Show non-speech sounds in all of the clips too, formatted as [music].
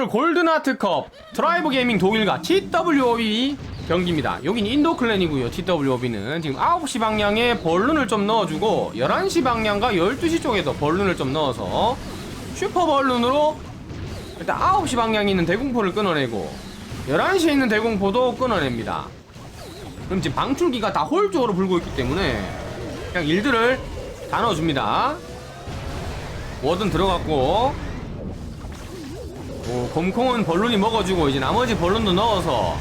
오늘 골든하트컵 트라이브 게이밍 독일과 TWOB 경기입니다. 여긴 인도 클랜이고요. TWOB는 지금 9시 방향에 벌룬을 좀 넣어주고 11시 방향과 12시 쪽에도 벌룬을 좀 넣어서 슈퍼 벌룬으로 일단 9시 방향에 있는 대공포를 끊어내고 11시에 있는 대공포도 끊어냅니다. 그럼 지금 방출기가 다 홀 쪽으로 불고 있기 때문에 그냥 일들을 다 넣어줍니다. 워든 들어갔고 오, 검콩은 벌룬이 먹어주고 이제 나머지 벌룬도 넣어서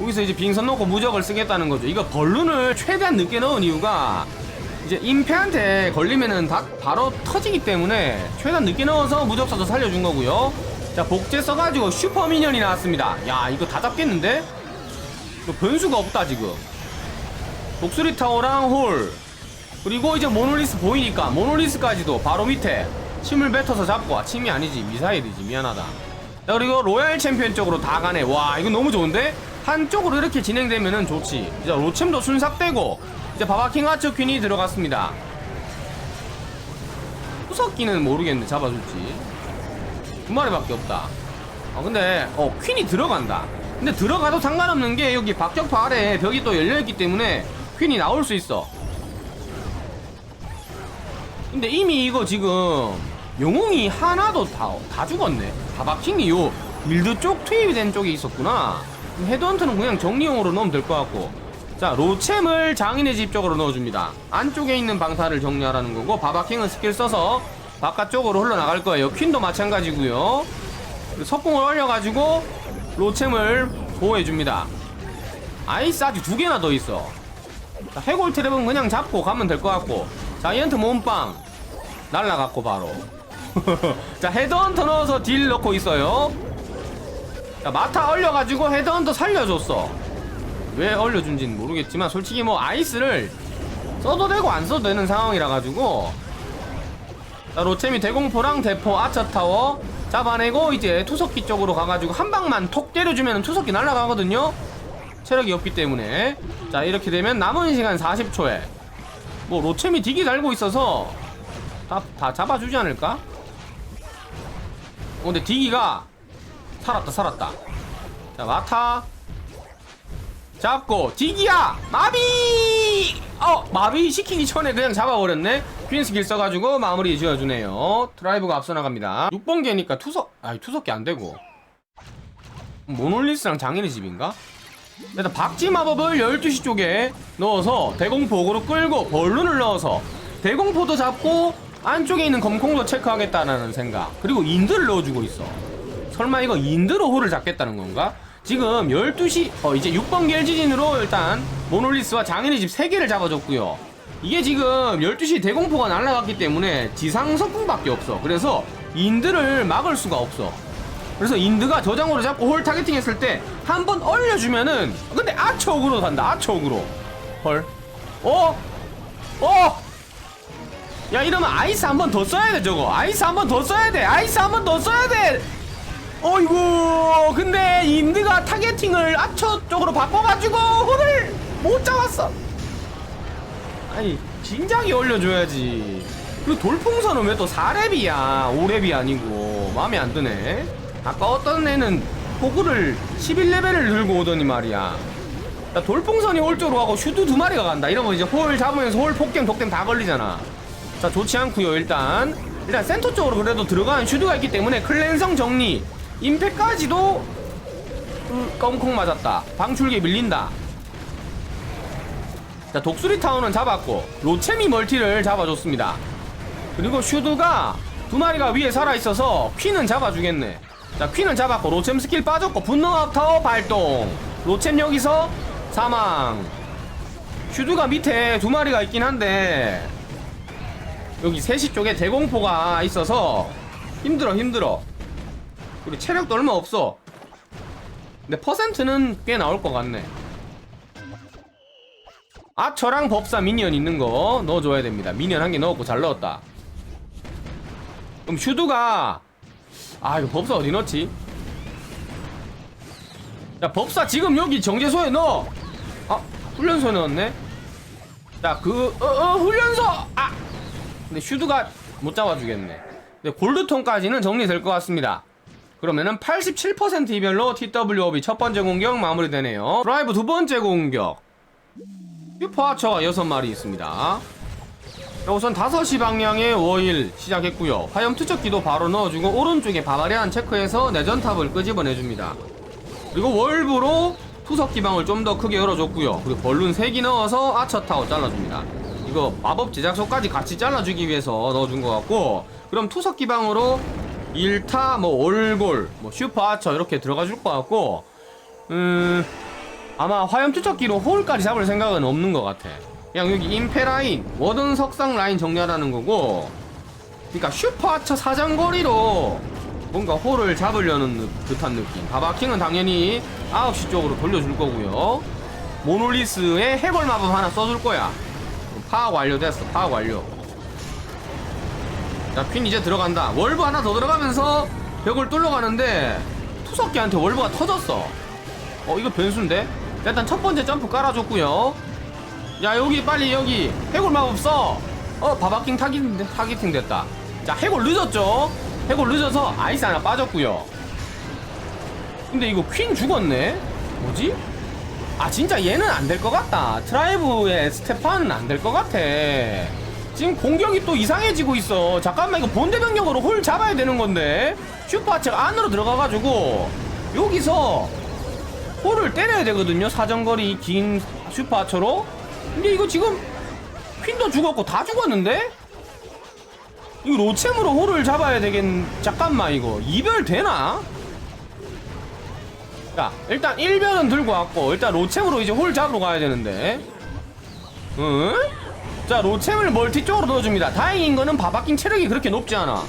여기서 이제 빙선 넣고 무적을 쓰겠다는 거죠. 이거 벌룬을 최대한 늦게 넣은 이유가 이제 임페한테 걸리면은 다 바로 터지기 때문에 최대한 늦게 넣어서 무적 써서 살려준 거고요. 자 복제 써가지고 슈퍼 미니언이 나왔습니다. 야 이거 다 잡겠는데? 이거 변수가 없다 지금. 독수리 타워랑 홀 그리고 이제 모노리스 보이니까 모노리스까지도 바로 밑에 침을 뱉어서 잡고 아, 침이 아니지 미사일이지 미안하다. 자 그리고 로얄 챔피언 쪽으로 다 가네. 와 이거 너무 좋은데? 한쪽으로 이렇게 진행되면은 좋지. 이제 로챔도 순삭되고 이제 바바킹 하츠 퀸이 들어갔습니다. 후석기는 모르겠는데 잡아줄지. 두 마리밖에 없다. 어 근데 어 퀸이 들어간다. 근데 들어가도 상관없는 게 여기 박격파 아래에 벽이 또 열려있기 때문에 퀸이 나올 수 있어. 근데 이미 이거 지금 영웅이 하나도 다, 다 죽었네. 바바킹이 요 빌드 쪽 투입이 된 쪽에 있었구나. 헤드헌트는 그냥 정리용으로 넣으면 될 것 같고. 자 로챔을 장인의 집 쪽으로 넣어줍니다. 안쪽에 있는 방사를 정리하라는 거고 바바킹은 스킬 써서 바깥쪽으로 흘러나갈 거예요. 퀸도 마찬가지고요. 석궁을 올려가지고 로챔을 보호해줍니다. 아이스 아직 두 개나 더 있어. 자, 해골 트랩은 그냥 잡고 가면 될 것 같고. 자이언트 몸빵 날라갔고 바로 [laughs] 자 헤드헌터 넣어서 딜 넣고 있어요. 자 마타 얼려가지고 헤드헌터 살려줬어. 왜 얼려준지는 모르겠지만 솔직히 뭐 아이스를 써도 되고 안 써도 되는 상황이라 가지고. 자 로체미 대공포랑 대포 아차타워 잡아내고 이제 투석기 쪽으로 가가지고 한 방만 톡 때려주면 투석기 날라가거든요. 체력이 없기 때문에. 자 이렇게 되면 남은 시간 40초에. 뭐 로챔이 딕이 달고 있어서 다, 다 잡아주지 않을까? 어, 근데 딕이가 살았다 살았다. 자 마타. 잡고 딕이야! 마비! 어 마비 시키기 전에 그냥 잡아버렸네. 퀸 스킬 써가지고 마무리 지어주네요. 드라이브가 앞서 나갑니다. 6번 개니까 투석 아니 투석기 안되고. 모놀리스랑 장인의 집인가? 일단 박쥐 마법을 12시 쪽에 넣어서 대공포으로 끌고 벌룬을 넣어서 대공포도 잡고 안쪽에 있는 검콩도 체크하겠다는 생각. 그리고 인드를 넣어주고 있어. 설마 이거 인드로 호를 잡겠다는 건가? 지금 12시 어 이제 6번 겔지진으로 일단 모놀리스와 장인의 집 3개를 잡아줬고요. 이게 지금 12시 대공포가 날아갔기 때문에 지상 석궁밖에 없어. 그래서 인드를 막을 수가 없어. 그래서 인드가 저장으로 잡고 홀 타겟팅 했을 때 한 번 얼려주면은 근데 아처옥으로 간다 아처옥으로. 헐. 어? 어? 야 이러면 아이스 한 번 더 써야 돼 저거. 아이스 한 번 더 써야 돼. 아이스 한 번 더 써야 돼. 어이구 근데 인드가 타겟팅을 아처 쪽으로 바꿔가지고 홀을 못 잡았어. 아니 진작에 올려줘야지. 그리고 돌풍선은 왜 또 4렙이야? 5렙이 아니고 마음에 안 드네. 아까 어떤 애는 호구를 11레벨을 들고 오더니 말이야. 나 돌풍선이 홀 쪽으로 가고 슈드 두 마리가 간다. 이러면 이제 홀 잡으면서 홀 폭겜 독겜 다 걸리잖아 자 좋지 않고요 일단. 일단 센터 쪽으로 그래도 들어간 슈드가 있기 때문에 클랜성 정리. 임팩까지도 음, 껌콩 맞았다. 방출기에 밀린다. 자 독수리 타운은 잡았고 로체미 멀티를 잡아줬습니다. 그리고 슈드가 두 마리가 위에 살아있어서 퀸은 잡아주겠네. 자 퀸은 잡았고 로챔 스킬 빠졌고 분노압 타워 발동. 로챔 여기서 사망. 슈드가 밑에 두 마리가 있긴 한데 여기 3시 쪽에 대공포가 있어서 힘들어 힘들어. 그리고 체력도 얼마 없어. 근데 퍼센트는 꽤 나올 것 같네. 아 저랑 법사 미니언 있는 거 넣어줘야 됩니다. 미니언 한 개 넣었고 잘 넣었다. 그럼 슈드가 아 이거 법사 어디 넣지? 야 법사 지금 여기 정제소에 넣어. 아 훈련소에 넣었네. 자그 어, 어, 훈련소! 아 근데 슈드가 못 잡아주겠네 근데 골드톤까지는 정리될 것 같습니다 그러면은 87% 이별로 TWOB 첫 번째 공격 마무리되네요. 드라이브 두 번째 공격. 슈퍼하처가 6마리 있습니다. 자, 우선 5시 방향의 워일 시작했고요. 화염 투척기도 바로 넣어주고 오른쪽에 바바리안 체크해서 내전탑을 끄집어내줍니다. 그리고 월브로 투석 기방을 좀 더 크게 열어줬고요. 그리고 벌룬 3기 넣어서 아처타워 잘라줍니다. 이거 마법 제작소까지 같이 잘라주기 위해서 넣어준 것 같고 그럼 투석 기방으로 1타, 뭐 올골, 뭐 슈퍼 아처 이렇게 들어가 줄 것 같고 음... 아마 화염 투척기로 홀까지 잡을 생각은 없는 것 같아. 그냥 여기 임페 라인, 워든 석상 라인 정리하라는 거고, 그러니까 슈퍼하처 사정거리로 뭔가 홀을 잡으려는 느- 듯한 느낌. 바바킹은 당연히 9시 쪽으로 돌려줄 거고요. 모놀리스에 해골 마법 하나 써줄 거야. 파악 완료됐어. 파악 완료. 자, 퀸 이제 들어간다. 월브 하나 더 들어가면서 벽을 뚫려가는데 투석기한테 월브가 터졌어. 어 이거 변수인데? 자, 일단 첫 번째 점프 깔아줬고요 야 여기 빨리 여기 해골 마법 써! 어 바바킹 타깃, 타깃팅 됐다 자 해골 늦었죠? 해골 늦어서 아이스 하나 빠졌고요 근데 이거 퀸 죽었네? 뭐지? 아 진짜 얘는 안 될 것 같다. 트라이브의 스테판은 안 될 것 같아. 지금 공격이 또 이상해지고 있어. 잠깐만 이거 본대 병력으로 홀 잡아야 되는 건데. 슈퍼하체가 안으로 들어가가지고 여기서 홀을 때려야 되거든요. 사정거리 긴 슈퍼하처로. 근데 이거 지금 퀸도 죽었고 다 죽었는데? 이거 로챔으로 홀을 잡아야 되겠 잠깐만 이거. 이별 되나? 자 일단 1별은 들고 왔고 일단 로챔으로 이제 홀 잡으러 가야 되는데. 응? 자 로챔을 멀티 쪽으로 넣어줍니다. 다행인 거는 바바킹 체력이 그렇게 높지 않아.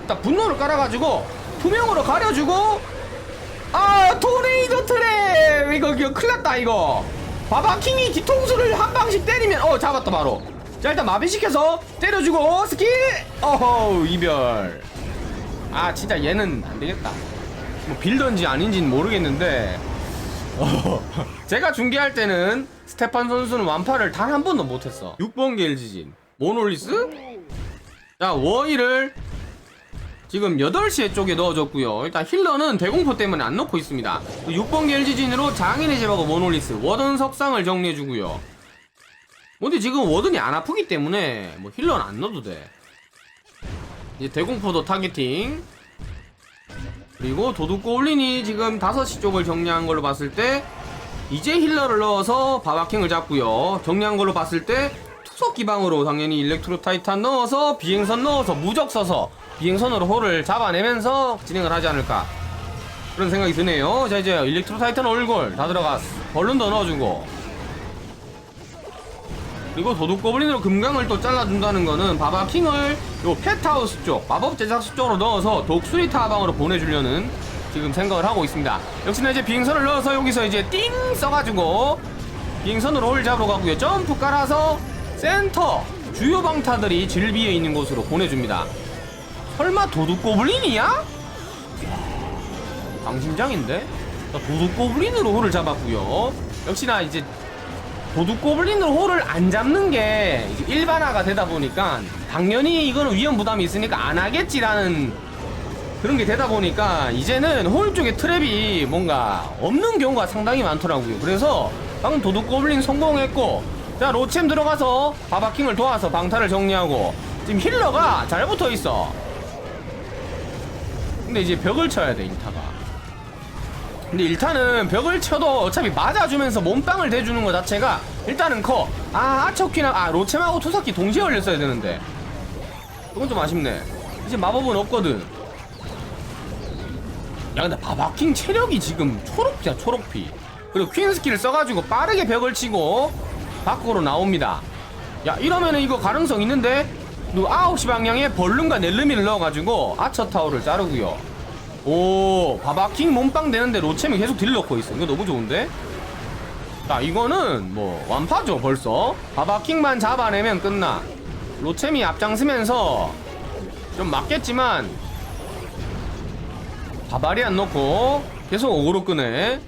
일단 분노를 깔아가지고 투명으로 가려주고 아 토네이도 트랩 이거 이거 큰일 났다 이거. 바바킹이 뒤통수를 한 방씩 때리면 어 잡았다 바로. 자 일단 마비시켜서 때려주고 스킬! 어허 이별. 아 진짜 얘는 안되겠다 뭐 빌던지 아닌지는 모르겠는데 어, 제가 중계할 때는 스테판 선수는 완파를 단 한 번도 못했어. 6번 겔지진. 모놀리스? 자 워이를 지금 8시에 쪽에 넣어줬고요. 일단 힐러는 대공포 때문에 안 넣고 있습니다. 6번 겔지진으로 장인의 집하고 모놀리스 워든 석상을 정리해주고요. 근데 지금 워든이 안 아프기 때문에 뭐 힐러는 안 넣어도 돼. 이제 대공포도 타겟팅 그리고 도둑고울린이 지금 5시 쪽을 정리한 걸로 봤을 때 이제 힐러를 넣어서 바바킹을 잡고요. 정리한 걸로 봤을 때 투석 기방으로 당연히 일렉트로 타이탄 넣어서 비행선 넣어서 무적 써서 비행선으로 홀을 잡아내면서 진행을 하지 않을까. 그런 생각이 드네요. 자 이제 일렉트로 타이탄 얼굴 다 들어갔어 벌룬도 넣어주고 그리고 도둑 고블린으로 금강을 또 잘라준다는 거는 바바킹을 요 펫하우스 쪽 마법 제작소 쪽으로 넣어서 독수리 타방으로 보내주려는 지금 생각을 하고 있습니다 역시나 이제 비행선을 넣어서 여기서 이제 띵 써가지고 비행선으로 홀 잡으러 가고요 점프 깔아서 센터 주요 방타들이 질비에 있는 곳으로 보내줍니다 설마 도둑 고블린이야? 방심장인데? 자, 도둑 고블린으로 홀을 잡았고요 역시나 이제 도둑 고블린으로 홀을 안 잡는 게 일반화가 되다 보니까 당연히 이거는 위험 부담이 있으니까 안 하겠지라는 그런 게 되다 보니까 이제는 홀 쪽에 트랩이 뭔가 없는 경우가 상당히 많더라고요. 그래서 방금 도둑 고블린 성공했고 자 로챔 들어가서 바바킹을 도와서 방타를 정리하고 지금 힐러가 잘 붙어 있어. 근데 이제 벽을 쳐야 돼 일타가. 근데 일단은 벽을 쳐도 어차피 맞아주면서 몸빵을 대주는 것 자체가 일단은 커. 아, 아처키나, 아, 로체하고 투석기 동시에 올렸어야 되는데. 이건 좀 아쉽네. 이제 마법은 없거든. 야, 근데 바바킹 체력이 지금 초록피야, 초록피. 그리고 퀸 스킬을 써가지고 빠르게 벽을 치고 밖으로 나옵니다. 야, 이러면은 이거 가능성 있는데? 누 9시 방향에 벌룬과 넬르미를 넣어가지고 아처 타워를 자르고요. 오 바바킹 몸빵 되는데 로챔이 계속 딜 넣고 있어. 이거 너무 좋은데? 자 이거는 뭐 완파죠 벌써. 바바킹만 잡아내면 끝나. 로챔이 앞장서면서 좀 맞겠지만 바바리 안 넣고 계속 오로 끄네.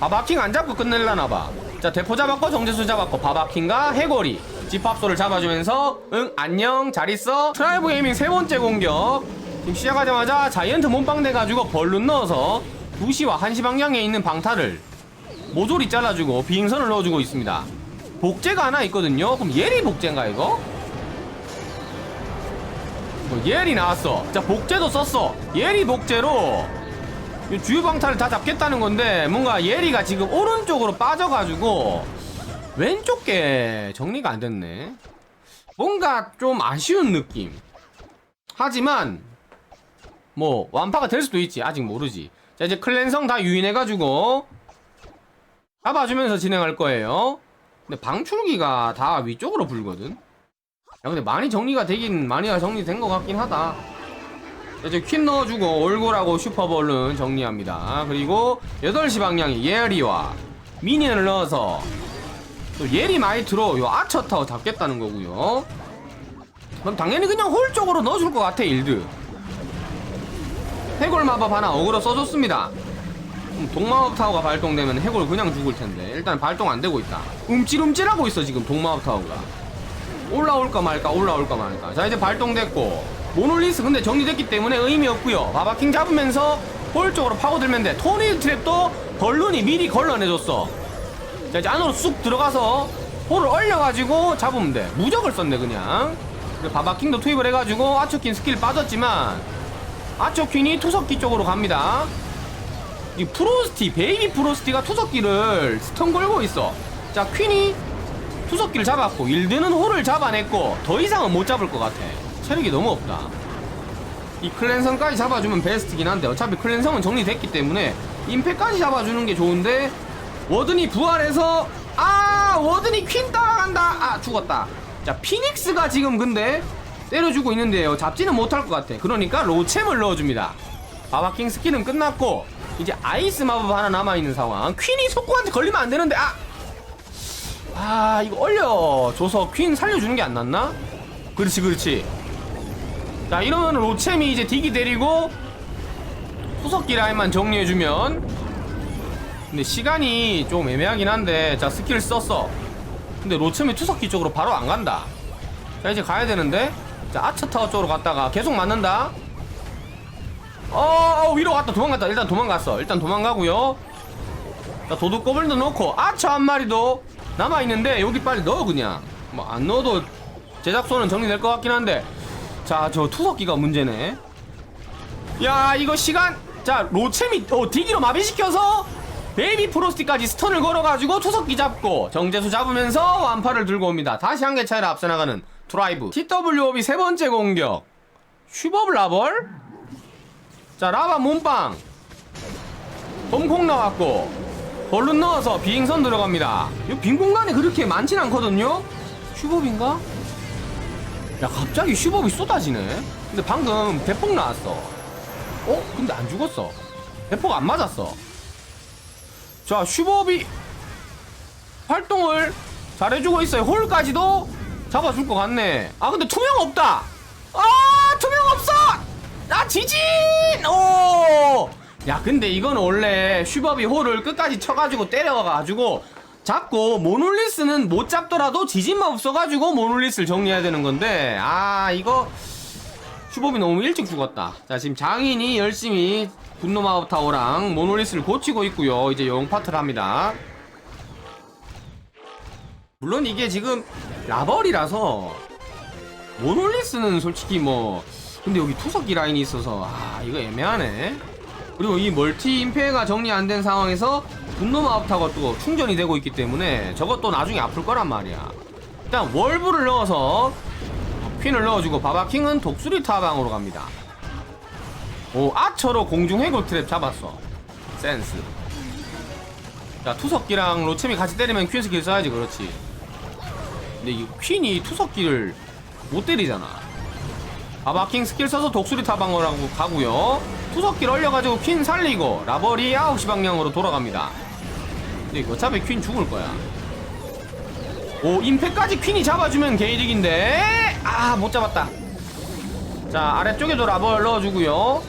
바바킹 안 잡고 끝낼라나봐. 자 대포 잡았고 정제수 잡았고 바바킹과 해골이 집합소를 잡아주면서 응 안녕 잘 있어? 트라이브 게이밍 세 번째 공격 지금 시작하자마자 자이언트 몸빵 돼가지고 벌룬 넣어서 2시와 1시 방향에 있는 방타를 모조리 잘라주고 비행선을 넣어주고 있습니다. 복제가 하나 있거든요. 그럼 예리 복제인가 이거? 뭐 예리 나왔어. 자 복제도 썼어. 예리 복제로 이 주요 방타를 다 잡겠다는 건데 뭔가 예리가 지금 오른쪽으로 빠져가지고 왼쪽 게 정리가 안 됐네. 뭔가 좀 아쉬운 느낌. 하지만 뭐 완파가 될 수도 있지. 아직 모르지. 자 이제 클랜성 다 유인해가지고 잡아주면서 진행할 거예요. 근데 방출기가 다 위쪽으로 불거든. 야 근데 많이 정리가 되긴 많이 정리된 것 같긴 하다. 자, 이제 퀸 넣어주고 올골하고 슈퍼볼은 정리합니다. 그리고 8시 방향에 예리와 미니언을 넣어서 또 예리 마이트로 요 아처타워 잡겠다는 거고요. 그럼 당연히 그냥 홀 쪽으로 넣어줄 것 같아 일드 해골 마법 하나 어그로 써줬습니다. 음, 동마법 타워가 발동되면 해골 그냥 죽을 텐데. 일단 발동 안 되고 있다. 움찔움찔하고 있어 지금 동마법 타워가. 올라올까 말까 올라올까 말까. 자 이제 발동됐고. 모놀리스 근데 정리됐기 때문에 의미 없고요. 바바킹 잡으면서 홀 쪽으로 파고들면 돼. 토니 트랩도 벌룬이 미리 걸러내줬어. 자 이제 안으로 쑥 들어가서 홀을 얼려가지고 잡으면 돼. 무적을 썼네 그냥. 바바킹도 투입을 해가지고 아초킨 스킬 빠졌지만 아초퀸이 투석기 쪽으로 갑니다. 이 프로스티 베이비 프로스티가 투석기를 스턴 걸고 있어. 자 퀸이 투석기를 잡았고 일드는 홀을 잡아냈고 더 이상은 못 잡을 것 같아. 체력이 너무 없다. 이 클랜성까지 잡아주면 베스트긴 한데 어차피 클랜성은 정리됐기 때문에 임팩까지 잡아주는 게 좋은데 워든이 부활해서 아 워든이 퀸 따라간다! 아 죽었다. 자 피닉스가 지금 근데 때려주고 있는데요. 잡지는 못할 것 같아. 그러니까 로챔을 넣어줍니다. 바바킹 스킬은 끝났고 이제 아이스 마법 하나 남아있는 상황. 퀸이 속구한테 걸리면 안 되는데 아! 아 이거 얼려줘서 퀸 살려주는 게 안 낫나? 그렇지 그렇지. 자 이러면 로챔이 이제 딕이 데리고 후석기 라인만 정리해주면. 근데 시간이 좀 애매하긴 한데 자 스킬 썼어 근데 로챔이 투석기 쪽으로 바로 안 간다. 자 이제 가야 되는데 자 아처타워 쪽으로 갔다가 계속 맞는다. 어, 어 위로 갔다. 도망갔다. 일단 도망갔어. 일단 도망가고요. 자 도둑꺼블도 넣고 아처 한 마리도 남아있는데 여기 빨리 넣어 그냥. 뭐 안 넣어도 제작소는 정리될 것 같긴 한데. 자 저 투석기가 문제네. 야 이거 시간. 자 로챔이 어 디기로 마비시켜서 베이비 프로스티까지 스턴을 걸어가지고 투석기 잡고 정제수 잡으면서 완파를 들고 옵니다. 다시 한 개 차이로 앞서 나가는 트라이브. TWOB 세 번째 공격. 슈법 라벌. 자 라바 몸빵. 봄콩 나왔고 벌룬 넣어서 비행선 들어갑니다. 이빈 공간이 그렇게 많진 않거든요? 슈법인가? 야 갑자기 슈법이 쏟아지네. 근데 방금 대폭 나왔어. 어? 근데 안 죽었어. 대폭 안 맞았어. 자 슈법이 활동을 잘해주고 있어요. 홀까지도 잡아줄 것 같네. 아 근데 투명 없다. 아 투명 없어! 아 지진! 오야 근데 이건 원래 슈법이 홀을 끝까지 쳐가지고 때려가지고 잡고 모놀리스는 못 잡더라도 지진만 없어가지고 모놀리스를 정리해야 되는 건데 아 이거 슈법이 너무 일찍 죽었다. 자 지금 장인이 열심히 분노마법 타워랑 모놀리스를 고치고 있고요. 이제 영 파트를 합니다 물론 이게 지금 라벌이라서 모놀리스는 솔직히 뭐 근데 여기 투석기 라인이 있어서 아 이거 애매하네. 그리고 이 멀티 임페가 정리 안 된 상황에서 분노 마법 타워가 또 충전이 되고 있기 때문에 저것도 나중에 아플 거란 말이야. 일단 월브를 넣어서 퀸을 넣어주고 바바킹은 독수리 타방으로 갑니다. 오 아처로 공중 해골 트랩 잡았어. 센스. 자 투석기랑 로챔이 같이 때리면 퀸 스킬 써야지 그렇지 근데 이 퀸이 투석기를 못 때리잖아. 바바킹 스킬 써서 독수리 타방으로 가고요. 투석기를 얼려가지고 퀸 살리고 라벌이 9시 방향으로 돌아갑니다. 근데 어차피 퀸 죽을 거야. 오 임팩까지 퀸이 잡아주면 개이득인데. 아 못 잡았다. 자 아래쪽에도 라벌 넣어주고요.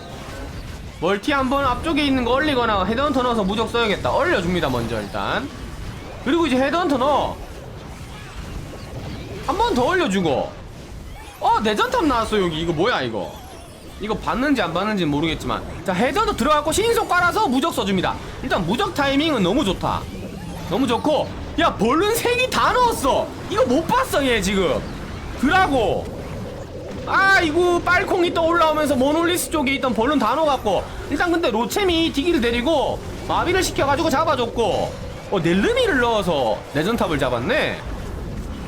멀티 한번 앞쪽에 있는 거 얼리거나 헤드헌터 넣어서 무적 써야겠다. 얼려줍니다 먼저 일단. 그리고 이제 헤드헌터 넣어 한 번더 얼려주고. 어 내전탑 나왔어 여기. 이거 뭐야 이거? 이거 받는지 안 받는지 모르겠지만. 자 헤더도 들어갔고 신속 깔아서 무적 써줍니다. 일단 무적 타이밍은 너무 좋다. 너무 좋고. 야 벌룬 색이 다 넣었어. 이거 못 봤어 얘 지금. 드라고. 아 이거 빨콩이 또 올라오면서 모놀리스 쪽에 있던 벌룬 다 넣어갖고. 일단 근데 로챔이 디기를 데리고 마비를 시켜가지고 잡아줬고. 어 넬르미를 넣어서 레전탑을 잡았네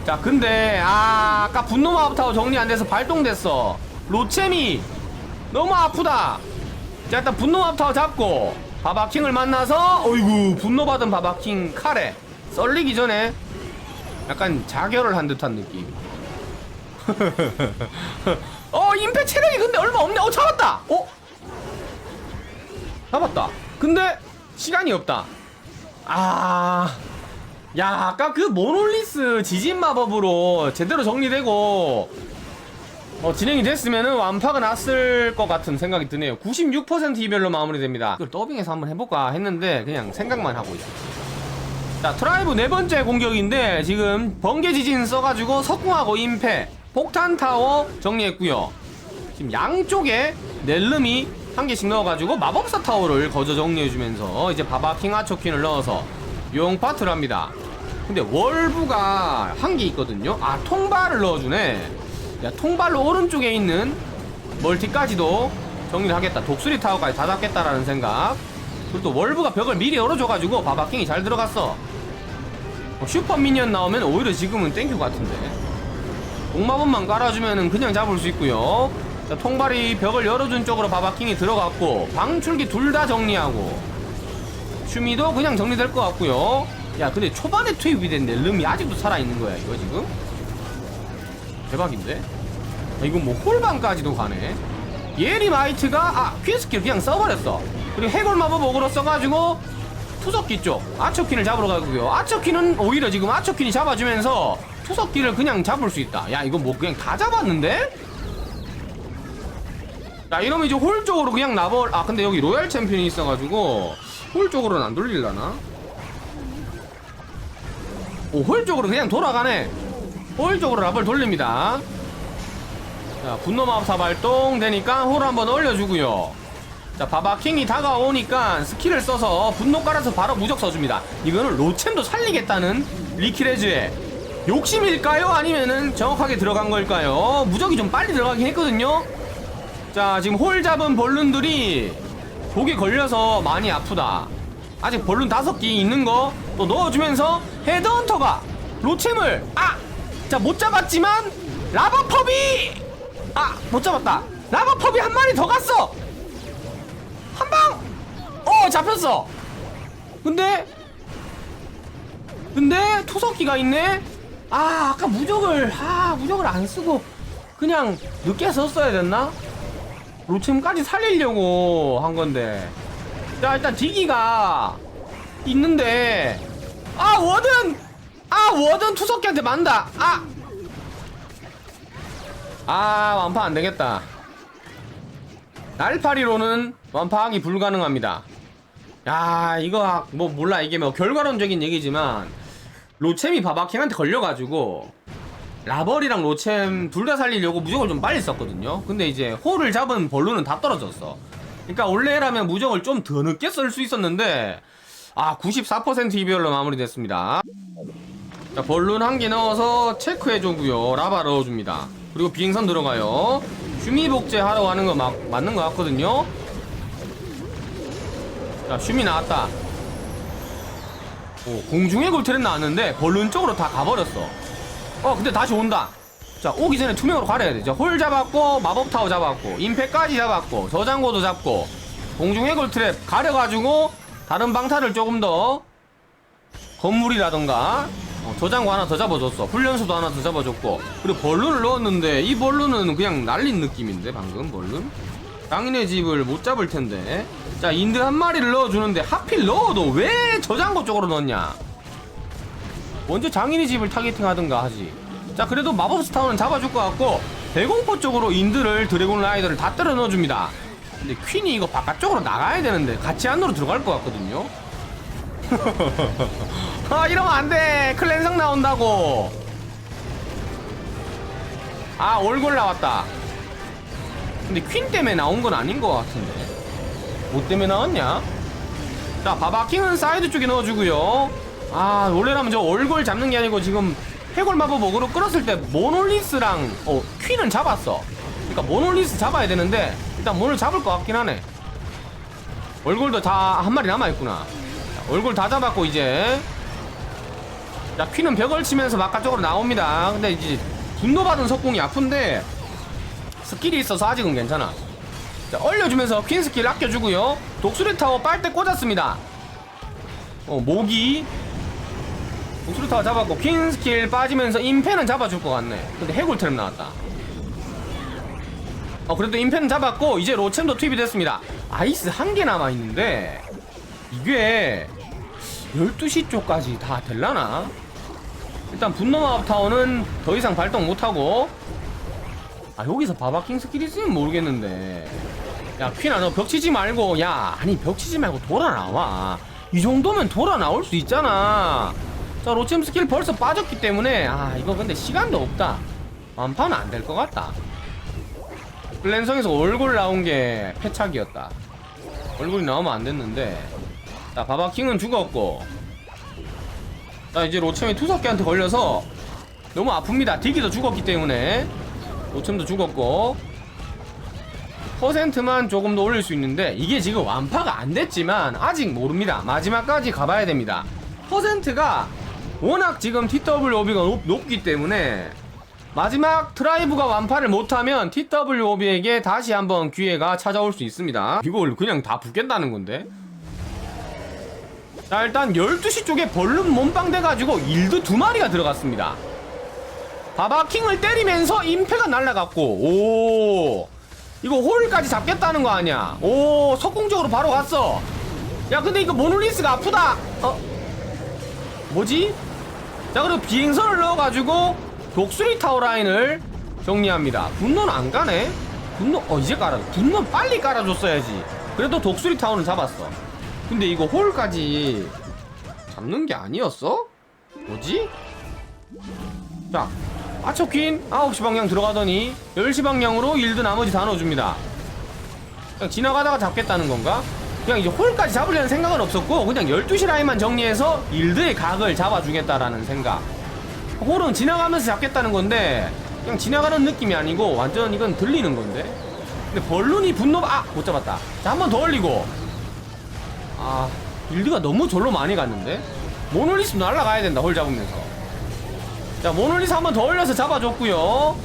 자 근데 아 아까 분노마법타워 정리 안 돼서 발동됐어. 로챔이 너무 아프다. 자 일단 분노마법타워 잡고 바바킹을 만나서 어이구 분노받은 바바킹 칼에 썰리기 전에 약간 자결을 한 듯한 느낌. [laughs] 어 임페 체력이 근데 얼마 없네. 어 잡았다! 어? 잡았다. 근데 시간이 없다. 아... 야 아까 그 모놀리스 지진 마법으로 제대로 정리되고 어, 진행이 됐으면은 완파가 났을 것 같은 생각이 드네요. 96% 이별로 마무리됩니다. 이걸 더빙해서 한번 해볼까 했는데 그냥 생각만 하고 있어 자 트라이브 네 번째 공격인데 지금 번개 지진 써가지고 석궁하고 임패 폭탄 타워 정리했고요. 지금 양쪽에 넬름이 한 개씩 넣어가지고 마법사 타워를 거저 정리해주면서 이제 바바 킹 아초킨을 넣어서 용 파트를 합니다. 근데 월부가 한 개 있거든요. 아 통발을 넣어주네. 야 통발로 오른쪽에 있는 멀티까지도 정리를 하겠다. 독수리 타워까지 다 잡겠다라는 생각. 그리고 또 월부가 벽을 미리 열어줘가지고 바바킹이 잘 들어갔어. 어, 슈퍼 미니언 나오면 오히려 지금은 땡큐 같은데. 공마법만 깔아주면은 그냥 잡을 수 있고요. 자, 통발이 벽을 열어준 쪽으로 바바킹이 들어갔고 방출기 둘 다 정리하고 슈미도 그냥 정리될 것 같고요. 야 근데 초반에 투입이 된 넬름이 아직도 살아있는 거야 이거 지금? 대박인데? 아, 이건 뭐 홀반까지도 가네. 예리 마이트가 아 퀸스킬 그냥 써버렸어. 그리고 해골 마법 어그로 써가지고 투석기 쪽 아처킨을 잡으러 가고요. 아처킨은 오히려 지금 아처킨이 잡아주면서 투석기를 그냥 잡을 수 있다. 야 이거 뭐 그냥 다 잡았는데? 자 이러면 이제 홀 쪽으로 그냥 나벌 아 근데 여기 로얄 챔피언이 있어가지고 홀 쪽으로는 안 돌릴라나? 오홀 쪽으로 그냥 돌아가네 홀 쪽으로 라벌 돌립니다 자 분노마법사 발동 되니까 홀 한번 올려주고요 자 바바킹이 다가오니까 스킬을 써서 분노 깔아서 바로 무적 써줍니다 이거는 로챔도 살리겠다는 리키레즈의 욕심일까요? 아니면은 정확하게 들어간 걸까요? 무적이 좀 빨리 들어가긴 했거든요 자 지금 홀 잡은 벌룬들이 독에 걸려서 많이 아프다. 아직 벌룬 다섯 개 있는 거 또 넣어주면서 헤드헌터가 로챔을 아! 자 못 잡았지만 라바펍이 아! 못 잡았다. 라바펍이 한 마리 더 갔어! 한 방! 어 잡혔어. 근데 근데 투석기가 있네? 아 아까 무적을 아 무적을 안 쓰고 그냥 늦게 썼어야 됐나 로챔까지 살리려고 한 건데. 자 일단 디기가 있는데. 아 워든! 아 워든 투석기한테 만다. 아! 아 완파 안 되겠다. 날파리로는 완파하기 불가능합니다. 야 이거 뭐 몰라. 이게 뭐 결과론적인 얘기지만 로챔이 바바킹한테 걸려가지고 라벌이랑 로챔 둘 다 살리려고 무적을 좀 빨리 썼거든요. 근데 이제 홀을 잡은 벌루는 다 떨어졌어. 그러니까 원래라면 무적을 좀 더 늦게 쓸 수 있었는데 아 94% 이별로 마무리됐습니다. 자 벌룬 한 개 넣어서 체크해주고요. 라바 넣어줍니다. 그리고 비행선 들어가요. 슈미 복제 하러 가는 거막 맞는 거 같거든요. 자 슈미 나왔다. 오 공중의 골트는 나왔는데 벌룬 쪽으로 다 가버렸어 어 근데 다시 온다 자 오기 전에 투명으로 가려야 돼. 홀 잡았고 마법 타워 잡았고 임팩까지 잡았고 저장고도 잡고 공중 해골 트랩 가려가지고 다른 방탄을 조금 더 건물이라던가 어, 저장고 하나 더 잡아줬어. 훈련소도 하나 더 잡아줬고 그리고 벌룬을 넣었는데 이 벌룬은 그냥 날린 느낌인데 방금 벌룬 장인의 집을 못 잡을 텐데 자 인드 한 마리를 넣어주는데 하필 넣어도 왜 저장고 쪽으로 넣냐? 먼저 장인의 집을 타겟팅 하든가 하지. 자 그래도 마법 스타워는 잡아줄 것 같고 대공포 쪽으로 인드를 드래곤 라이더를 다 때려 넣어줍니다. 근데 퀸이 이거 바깥쪽으로 나가야 되는데 같이 안으로 들어갈 것 같거든요. [laughs] 아 이러면 안돼. 클랜성 나온다고. 아 올골 나왔다. 근데 퀸 때문에 나온 건 아닌 것 같은데. 뭐 때문에 나왔냐? 자 바바킹은 사이드 쪽에 넣어주고요 아 원래라면 저 얼굴 잡는 게 아니고 지금 해골 마법 어그로 끌었을 때 모놀리스랑 어 퀸은 잡았어. 그러니까 모놀리스 잡아야 되는데 일단 모놀 잡을 것 같긴 하네. 얼굴도 다 한 마리 남아있구나. 자, 얼굴 다 잡았고 이제. 자 퀸은 벽을 치면서 바깥쪽으로 나옵니다. 근데 이제 분노받은 석궁이 아픈데 스킬이 있어서 아직은 괜찮아. 자 얼려주면서 퀸 스킬 아껴주고요. 독수리 타워 빨대 꽂았습니다. 어 모기 타워 잡았고 퀸 스킬 빠지면서 임페는 잡아줄 것 같네. 근데 해골 트랩 나왔다. 어 그래도 임페는 잡았고 이제 로챔도 투입이 됐습니다. 아이스 한 개 남아있는데 이게 12시 쪽까지 다 될라나? 일단 분노마법 타워는 더 이상 발동 못하고. 아 여기서 바바킹 스킬 있으면 모르겠는데. 야 퀸아 너 벽 치지 말고. 야 아니 벽 치지 말고 돌아 나와. 이 정도면 돌아 나올 수 있잖아 자 로챔 스킬 벌써 빠졌기 때문에 아 이거 근데 시간도 없다. 완파는 안 될 것 같다. 글랜성에서 얼굴 나온 게 패착이었다. 얼굴이 나오면 안 됐는데. 자 바바킹은 죽었고. 자 이제 로챔이 투석기한테 걸려서 너무 아픕니다. 디기도 죽었기 때문에. 로챔도 죽었고. 퍼센트만 조금 더 올릴 수 있는데 이게 지금 완파가 안 됐지만 아직 모릅니다. 마지막까지 가봐야 됩니다. 퍼센트가 워낙 지금 TWOB가 높, 높기 때문에 마지막 드라이브가 완파를 못하면 TWOB에게 다시 한번 기회가 찾아올 수 있습니다. 이걸 그냥 다 붙겠다는 건데. 자 일단 12시 쪽에 벌룬 몸빵 돼가지고 일드 두 마리가 들어갔습니다. 바바킹을 때리면서 임페가 날라갔고 오 이거 홀까지 잡겠다는 거 아니야? 오 석공적으로 바로 갔어. 야 근데 이거 모놀리스가 아프다. 어? 뭐지 자 그리고 비행선을 넣어가지고 독수리 타워 라인을 정리합니다 분노는 안 가네 분노 어 이제 깔아 분노 빨리 깔아줬어야지 그래도 독수리 타워는 잡았어 근데 이거 홀까지 잡는 게 아니었어? 뭐지? 자 아처퀸 9시 방향 들어가더니 10시 방향으로 일드 나머지 다 넣어줍니다 그냥 지나가다가 잡겠다는 건가? 그냥 이제 홀까지 잡으려는 생각은 없었고 그냥 12시 라인만 정리해서 일드의 각을 잡아주겠다라는 생각. 홀은 지나가면서 잡겠다는 건데 그냥 지나가는 느낌이 아니고 완전 이건 들리는 건데. 근데 벌룬이 분노 아 못 잡았다. 자 한 번 더 올리고. 아 일드가 너무 절로 많이 갔는데? 모놀리스 날라가야 된다 홀 잡으면서. 자 모놀리스 한 번 더 올려서 잡아줬고요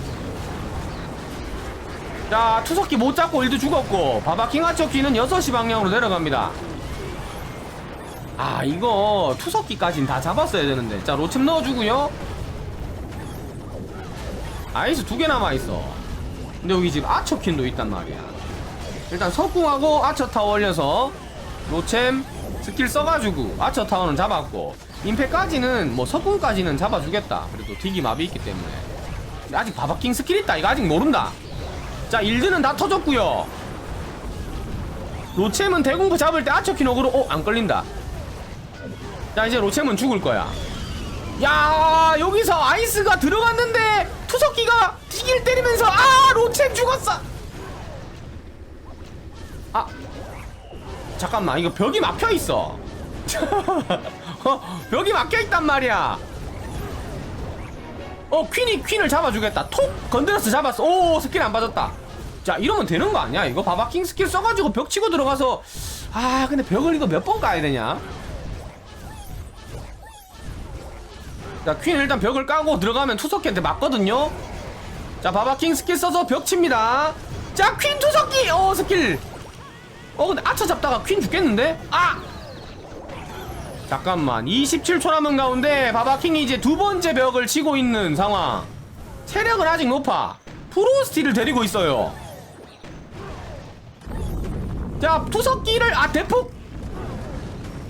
자 투석기 못 잡고 일도 죽었고 바바킹 하처키는 6시 방향으로 내려갑니다. 아 이거 투석기까진 다 잡았어야 되는데. 자 로챔 넣어주고요. 아이스 두 개 남아있어. 근데 여기 지금 아처킨도 있단 말이야. 일단 석궁하고 아처타워 올려서 로챔 스킬 써가지고 아처타워는 잡았고 임페까지는 뭐 석궁까지는 잡아주겠다. 그래도 딜기 마비 있기 때문에. 아직 바바킹 스킬 있다. 이거 아직 모른다 자 일드는 다 터졌고요. 로챔은 대공포 잡을 때 아처킨 어그로 어? 안 걸린다. 자 이제 로챔은 죽을 거야. 야 여기서 아이스가 들어갔는데 투석기가 튀길 때리면서 아 로챔 죽었어! 아 잠깐만 이거 벽이 막혀 있어. [laughs] 어, 벽이 막혀 있단 말이야. 어 퀸이 퀸을 잡아주겠다. 톡! 건드려서 잡았어. 오 스킬 안 빠졌다 자 이러면 되는 거 아니야 이거 바바킹 스킬 써가지고 벽 치고 들어가서 아 근데 벽을 이거 몇 번 까야 되냐 자, 퀸 일단 벽을 까고 들어가면 투석기한테 맞거든요. 자, 바바킹 스킬 써서 벽 칩니다. 자, 퀸 투석기! 어, 스킬. 어, 근데 아차 잡다가 퀸 죽겠는데? 아! 잠깐만. 27초 남은 가운데 바바킹이 이제 두 번째 벽을 치고 있는 상황. 체력은 아직 높아. 프로스티를 데리고 있어요. 자, 투석기를, 아, 대폭!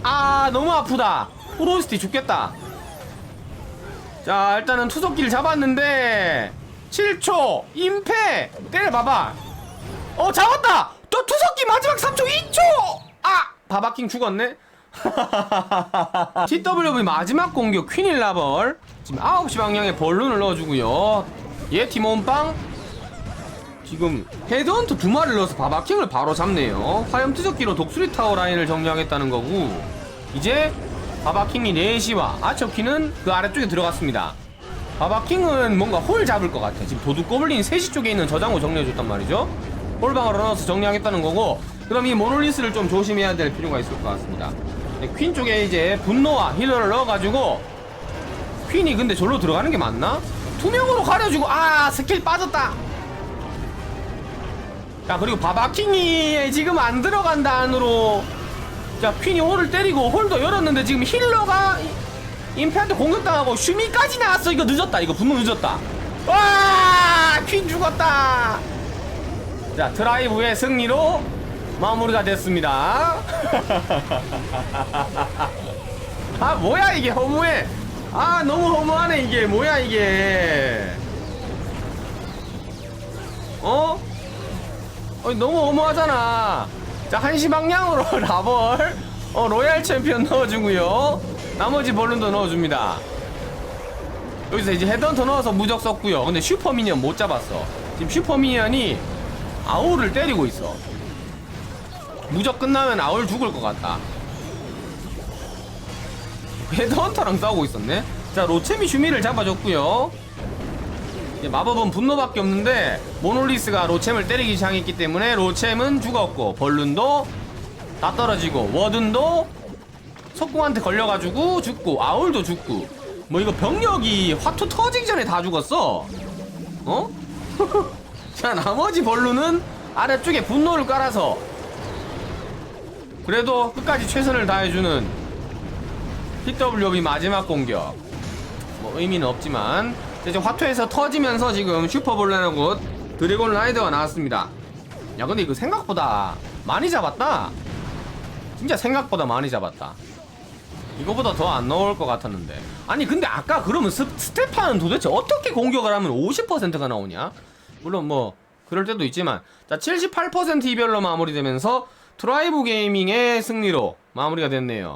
아, 너무 아프다. 프로스티 죽겠다. 자 일단은 투석기를 잡았는데 7초 임패! 때려봐봐. 어 잡았다! 또 투석기 마지막 3초 2초! 아 바바킹 죽었네. [laughs] TWV 마지막 공격 퀸일 라벌. 지금 9시 방향에 벌룬을 넣어주고요. 얘 티몬빵 지금 헤드헌터 두 마리를 넣어서 바바킹을 바로 잡네요. 화염투적기로 독수리 타워 라인을 정리하겠다는 거고 이제 바바킹이 4시와 아처키는 그 아래쪽에 들어갔습니다. 바바킹은 뭔가 홀 잡을 것 같아. 지금 도둑 고블린 3시 쪽에 있는 저장고 정리해줬단 말이죠. 홀방으로 넣어서 정리하겠다는 거고 그럼 이 모놀리스를 좀 조심해야 될 필요가 있을 것 같습니다. 네, 퀸 쪽에 이제 분노와 힐러를 넣어가지고 퀸이 근데 절로 들어가는 게 맞나? 투명으로 가려주고 아 스킬 빠졌다 자 그리고 바바킹이 지금 안 들어간다 안으로. 자 퀸이 홀을 때리고 홀도 열었는데 지금 힐러가 이- 임페한테 공격당하고 슈미까지 나왔어. 이거 늦었다. 이거 분노 늦었다. 와퀸 죽었다. 자 드라이브의 승리로 마무리가 됐습니다. [laughs] 아 뭐야 이게? 허무해. 아 너무 허무하네 이게. 뭐야 이게? 어? 어 너무 허무하잖아. 자 한시 방향으로 [laughs] 라벌. 어 로얄 챔피언 넣어주고요. 나머지 볼룬도 넣어줍니다. 여기서 이제 헤드헌터 넣어서 무적 썼고요. 근데 슈퍼 미니언 못 잡았어. 지금 슈퍼 미니언이 아울을 때리고 있어. 무적 끝나면 아울 죽을 것 같다. 헤드헌터랑 싸우고 있었네. 자, 로체미 슈미를 잡아줬고요. 마법은 분노밖에 없는데 모놀리스가 로챔을 때리기 시작했기 때문에 로챔은 죽었고 벌룬도 다 떨어지고 워든도 석궁한테 걸려가지고 죽고 아울도 죽고 뭐 이거 병력이 화투 터지기 전에 다 죽었어. 어? [laughs] 자, 나머지 벌룬은 아래쪽에 분노를 깔아서 그래도 끝까지 최선을 다해주는 PWB 마지막 공격 뭐 의미는 없지만 이제 화투에서 터지면서 지금 슈퍼볼레하고 드래곤 라이더가 나왔습니다. 야 근데 이거 생각보다 많이 잡았다. 진짜 생각보다 많이 잡았다. 이거보다 더 안 나올 것 같았는데. 아니 근데 아까 그러면 스, 스테파는 도대체 어떻게 공격을 하면 50%가 나오냐? 물론 뭐 그럴 때도 있지만. 자 78% 이별로 마무리되면서 트라이브 게이밍의 승리로 마무리가 됐네요